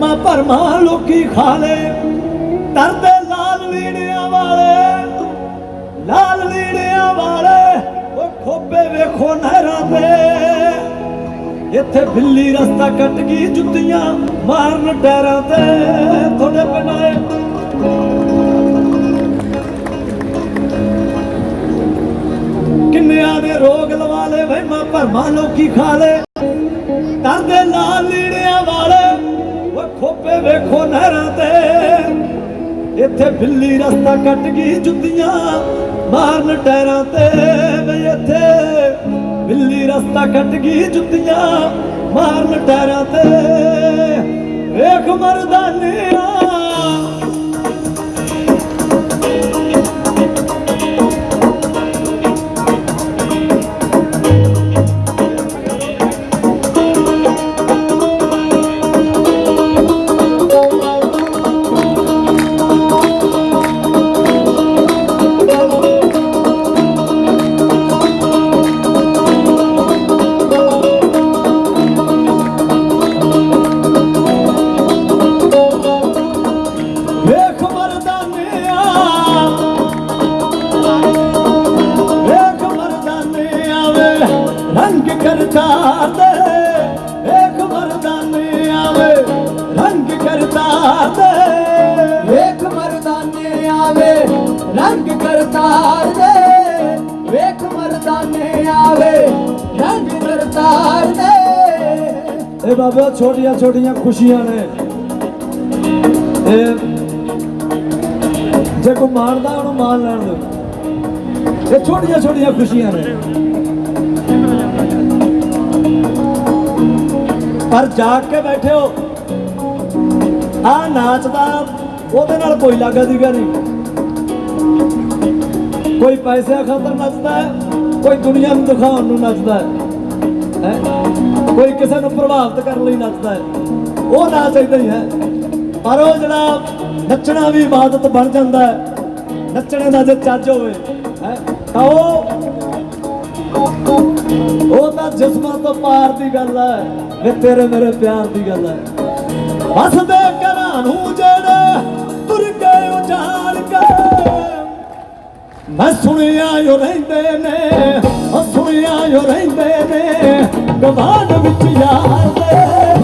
ਵਹਿਮਾਂ ਭਰਮਾਂ ਲੋਕੀ ਖਾ ਲੇ। ਤਰਦੇ ਲਾਲ ਲੀੜਿਆਂ ਵਾਲੇ ਲਾਲ ਲੀੜਿਆਂ ਵਾਲੇ, ਉਹ ਖੋਬੇ ਵੇਖੋ ਨਹਿਰਾਂ ਤੇ। ਇੱਥੇ ਬਿੱਲੀ ਰਸਤਾ ਕੱਟ ਗਈ ਜੁੱਤੀਆਂ ਮਾਰਨ ਡੈਰਾਂ ਤੇ। ਤੁਹਾਡੇ ਪਿੰਡਾਂ ਕਿੰਨਿਆਂ ਦੇ ਰੋਗ ਲਵਾ ਲੇ, ਵਹਿਮਾਂ ਭਰਮਾਂ ਲੋਕੀ ਖਾ ਲੇ। ਤਰਦੇ ਵੇਖੋ ਨਹਿਰਾਂ ਤੇ। ਇੱਥੇ ਬਿੱਲੀ ਰਸਤਾ ਕੱਟ ਗਈ ਜੁੱਤੀਆਂ ਮਾਰਨ ਟੈਰਾਂ ਤੇ। ਵੀ ਇੱਥੇ ਬਿੱਲੀ ਰਸਤਾ ਕੱਟ ਗਈ ਜੁੱਤੀਆਂ ਮਾਰਨ ਟੈਰਾਂ ਤੇ। ਵੇਖ ਮਰਦਾਨਿਆ ਰੰਗ ਦੇ, ਵੇਖ ਮਰਦਾਨੇ ਆਵੇ, ਰੰਗ ਕਰਤਾਰ ਦੇ। ਇਹ ਬਾਬਾ ਛੋਟੀਆਂ ਛੋਟੀਆਂ ਖੁਸ਼ੀਆਂ ਨੇ। ਇਹ ਜੇ ਕੋ ਮਾਰਦਾ, ਉਹਨੂੰ ਮਾਰ ਲੈਣ ਦਿਓ। ਇਹ ਛੋਟੀਆਂ ਛੋਟੀਆਂ ਖੁਸ਼ੀਆਂ ਨੇ। ਪਰ ਜਾਗ ਕੇ ਬੈਠੇ ਹੋ। ਆ ਨਾਚਦਾ ਉਹਦੇ ਨਾਲ ਕੋਈ ਲਾਗਾ ਦੀਗਾ ਨਹੀਂ। ਕੋਈ ਪੈਸਿਆਂ ਖਾਤਰ ਨੱਚਦਾ ਕੋਈ ਦੁਨੀਆ ਨੂੰ ਦਿਖਾਉਣ ਨੂੰ ਨੱਚਦਾ ਹੈ ਕੋਈ ਕਿਸੇ ਨੂੰ ਪ੍ਰਭਾਵਿਤ ਕਰਨ ਲਈ ਨੱਚਦਾ ਹੈ। ਉਹ ਨਾਚ ਏਦਾਂ ਹੀ ਹੈ। ਪਰ ਉਹ ਜਿਹੜਾ ਨੱਚਣਾ ਵੀ ਇਬਾਦਤ ਬਣ ਜਾਂਦਾ ਹੈ, ਨੱਚਣੇ ਦਾ ਜੇ ਚੱਜ ਹੋਵੇ, ਹੈ? ਤਾਂ ਉਹ ਉਹ ਤਾਂ ਜਿਸਮਾਂ ਤੋਂ ਪਾਰ ਦੀ ਗੱਲ ਹੈ ਵੇ ਤੇਰੇ ਮੇਰੇ ਪਿਆਰ ਦੀ ਗੱਲ ਹੈ। ਵਸਦੇ ਘਰਾਂ ਨੂੰ ਜਿਹੜੇ ਤੁਰ ਗਏ ਉਜਾੜ ਕੇ ਮੈਂ ਸੁਣਿਆ ਜੋ ਰਹਿੰਦੇ ਨੇ ਉਹ ਸੁਣਿਆ ਜੋ ਰਹਿੰਦੇ ਨੇ ਗਵਾਂਢ ਵਿੱਚ ਯਾਰ ਦੇ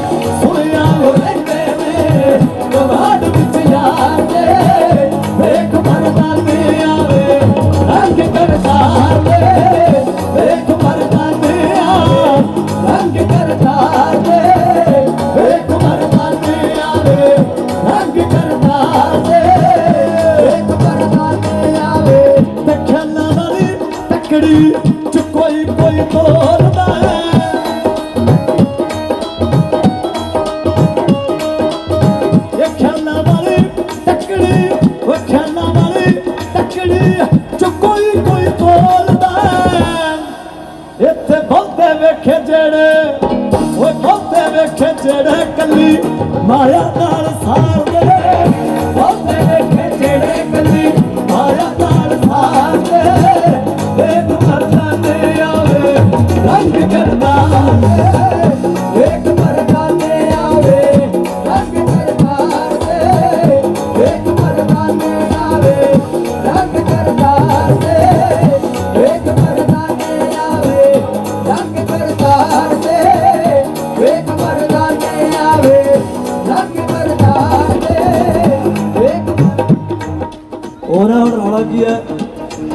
ਉਹਨਾਂ ਹੈ?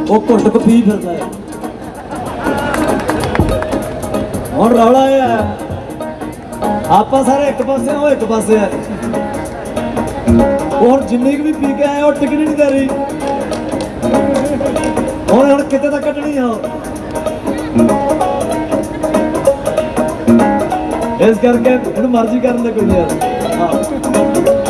ਉਹ ਘੁੱਟ ਕੇ ਪੀ ਫਿਰਦਾ ਹੈ। ਹੁਣ ਰੌਲਾ ਇਹ ਹੈ, ਆਪਾਂ ਸਾਰੇ ਇੱਕ ਪਾਸੇ ਉਹ ਇੱਕ ਪਾਸੇ ਆ ਉਹ ਜਿੰਨੀ ਕੁ ਵੀ ਪੀ ਕੇ ਆਏ, ਉਹ ਟਿਕਟ ਨਹੀਂ ਦੇ ਰਹੀ ਹੁਣ ਹੁਣ ਕਿਤੇ ਤੱਕ ਕੱਢਣੀ ਆ ਇਸ ਕਰਕੇ ਹੁਣ ਮਰਜ਼ੀ ਕਰਨ ਦੇ ਕੋਈ ਯਾਰ ਹਾਂ।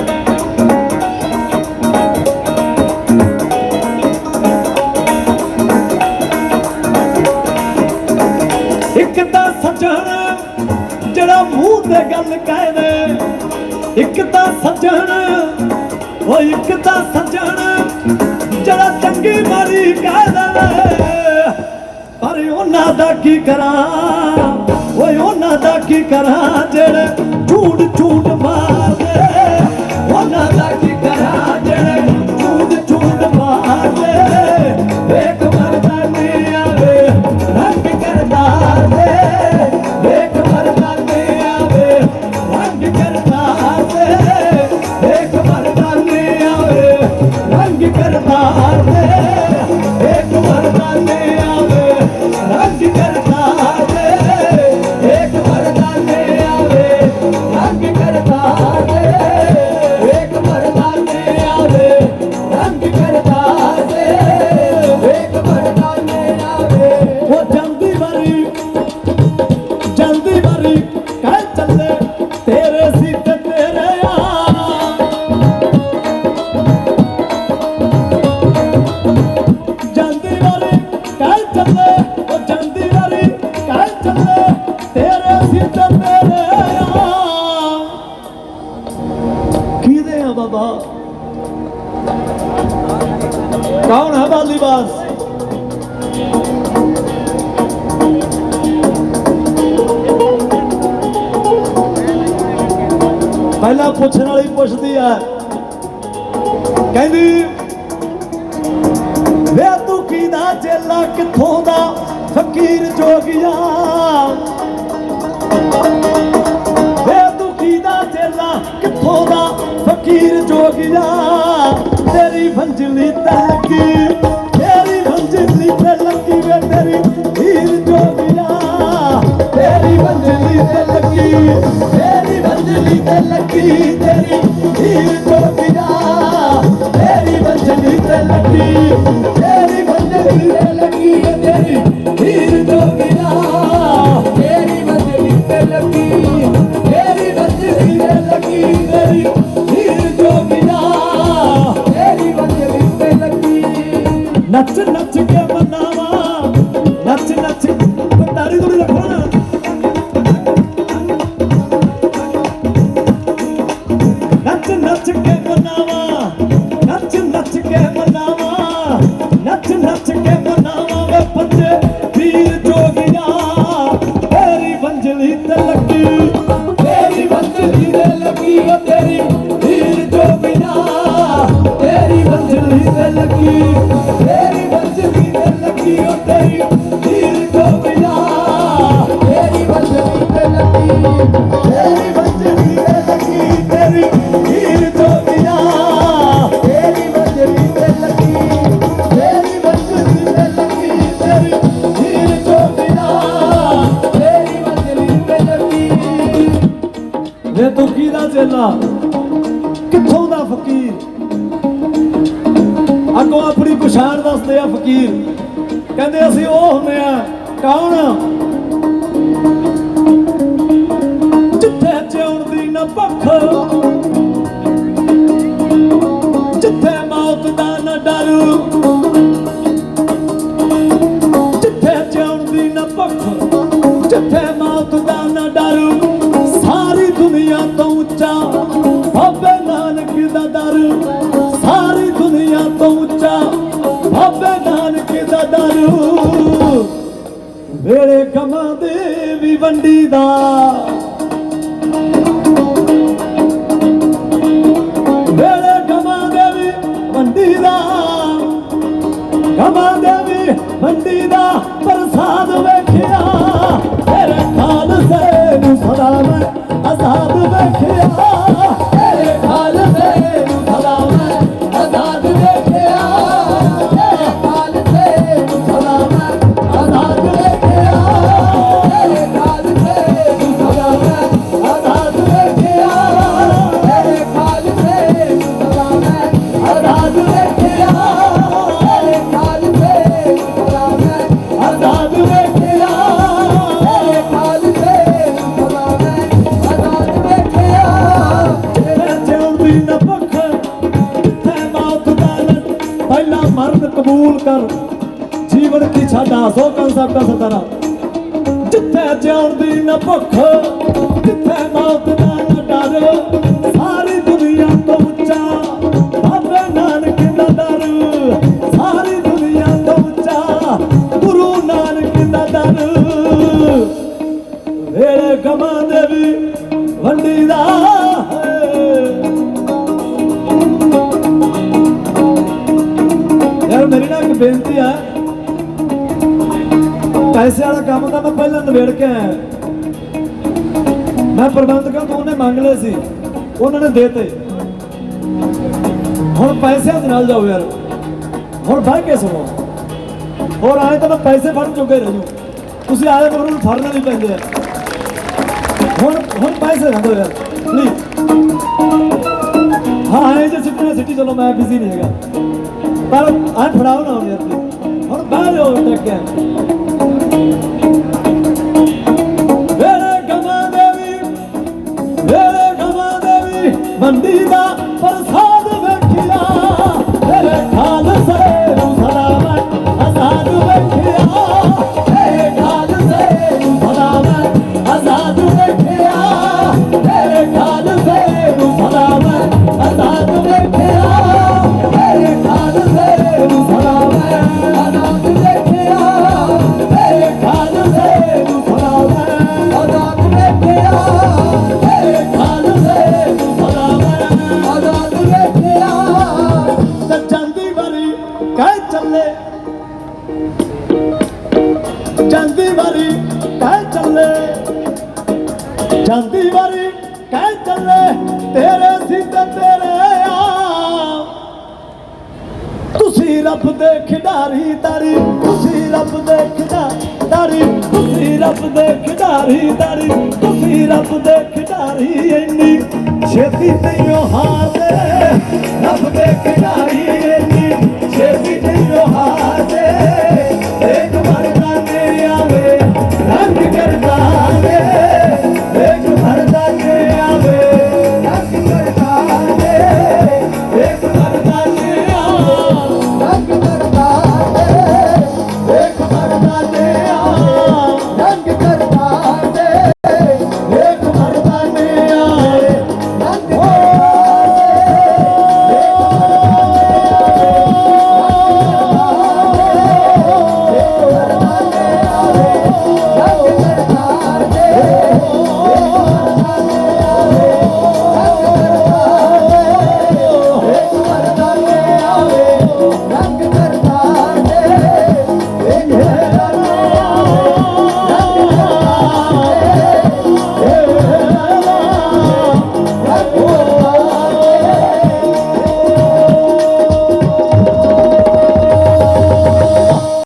ਇੱਕ ਤਾਂ ਸੱਜਣ? ਜਿਹੜਾ ਮੂੰਹ ਤੇ ਗੱਲ ਕਹਿ ਇੱਕ ਤਾਂ ਸੱਜਣ, ਉਹ ਇੱਕ ਤਾਂ ਸੱਜਣ। ਜਿਹੜਾ ਚੰਗੀ ਮਾਰੀ ਕਹਿ ਪਰ ਉਹਨਾਂ ਦਾ ਕੀ ਕਰਾਂ? ਓਏ ਉਹਨਾਂ ਦਾ ਕੀ ਕਰਾਂ? ਜਿਹੜੇ ਝੂਠ ਝੂਠ ਬਾਬਾ। ਕੌਣ ਹੈ ਬਾਲੀ ਬਾਸ ਪਹਿਲਾਂ ਪੁੱਛਣ ਵਾਲੀ ਪੁੱਛਦੀ ਆ ਕਹਿੰਦੀ, ਵੇ ਤੂੰ ਕੀ ਦਾ ਚੇਲਾ ਕਿੱਥੋਂ ਦਾ? ਫਕੀਰ ਜੋਗੀਆਂ। ਤੇਰੀ ਵੰਜਲੀ ਤੇ ਲੱਗੀ ਤੇਰੀ ਵੰਜਲੀ ਤੇ ਲੱਗੀ ਵੇ ਤੇਰੀ ਹੀਰ ਜੋਗਿਆ ਤੇਰੀ ਵੰਜਲੀ ਤੇ ਲੱਗੀ, ਤੇਰੀ ਵੰਜਲੀ ਤੇ ਲੱਗੀ ਤੇਰੀ ਹੀਰ ਜੋਗਿਆ ਤੇਰੀ ਵੰਜਲੀ ਤੇ ਲੱਗੀ, ਤੇਰੀ ਵੰਜਲੀ ਤੇ ਨੱਚ ਨੱਚ ਕੇ ਮਨਾਵਾ ਨੱਚ ਨੱਚ ਕੇ ਮਨਾਵਾ ਅੱਗੋਂ ਆਪਣੀ ਪਛਾਣ ਦੱਸਦੇ ਆ ਫਕੀਰ। ਕਹਿੰਦੇ ਅਸੀਂ ਉਹ ਹੁੰਦੇ ਆ, ਕੌਣ? ਜਿੱਥੇ ਜਿਉਣ ਦੀ ਨਾ ਭੱਖ। ਕਮਾਂ ਦੇ ਵੀ ਵੰਡੀ ਦਾ ਪ੍ਰਸਾਦ ਵੇਖਿਆ। ਜਿੱਥੇ ਜਿਉਂਦੀ ਨਾ ਭੁੱਖ, ਜਿੱਥੇ ਮੌਤ ਦਾ ਨਾ ਡਰ, ਸਾਰੀ ਦੁਨੀਆ ਤੋਂ ਉੱਚਾ ਬਾਬੇ ਨਾਨਕ ਦਾ ਦਰ। ਸਾਰੀ ਦੁਨੀਆ ਤੋਂ ਉੱਚਾ ਗੁਰੂ ਨਾਨਕ ਦਾ ਦਰ। ਵੇਲੇ ਗਮਾਂ ਦੇ ਵੀ ਵੰਡੀ ਦਾ ਯਾਰ ਮੇਰੀ ਨਾਲ ਇੱਕ ਬੇਨਤੀ ਪੈਸੇ ਵਾਲਾ ਕੰਮ ਤਾਂ ਮੈਂ ਪਹਿਲਾਂ ਨਿਬੇੜ ਕੇ ਆਇਆ। ਮੈਂ ਪ੍ਰਬੰਧਕਾਂ ਤੋਂ ਉਹਨੇ ਮੰਗ ਲਏ ਸੀ, ਉਹਨਾਂ ਨੇ ਦੇਤੇ। ਹੁਣ ਪੈਸਿਆਂ ਦੇ ਨਾਲ ਜਾਓ ਯਾਰ, ਹੁਣ ਬਹਿ ਕੇ ਸੁਣੋ। ਹੋਰ ਆਏ ਤਾਂ ਮੈਂ ਪੈਸੇ ਫੜਨ ਚੁੱਕੇ ਰਹਿ ਜੂ ਤੁਸੀਂ ਆਏ ਮਗਰ ਨੂੰ ਫੜਨਾ ਵੀ ਪੈਂਦੇ ਹੁਣ ਹੁਣ ਪੈਸੇ ਨਾ ਦਿਓ ਯਾਰ ਪਲੀਜ਼ ਹਾਂ ਆਏ ਜੇ ਸਿੱਟਣਾ ਸਿੱਟੀ ਚਲੋ, ਮੈਂ ਬਿਜ਼ੀ ਨਹੀਂ ਹੈਗਾ। ਪਰ ਆ ਫੜਾਓ ਨਾ ਹੁਣ ਯਾਰ ਹੁਣ ਬਾਹਰ ਹੋ ਟੱਕਿਆ ਖਿਡਾਰੀ ਦਾਰੀ ਤੁਸੀਂ ਰੱਬ ਦੇ ਖਿਡਾਰੀ ਤਾਰੀ ਤੁਸੀਂ ਰੱਬ ਦੇ ਖਿਡਾਰੀ ਤਾਰੀ ਤੁਸੀਂ ਰੱਬ ਦੇ ਖਿਡਾਰੀ ਇੰਨੀ ਛੇਤੀ ਤੈਨੂੰ ਹਾਰਦੇ ਰੱਬ ਦੇ ਖਿਡਾਰੀ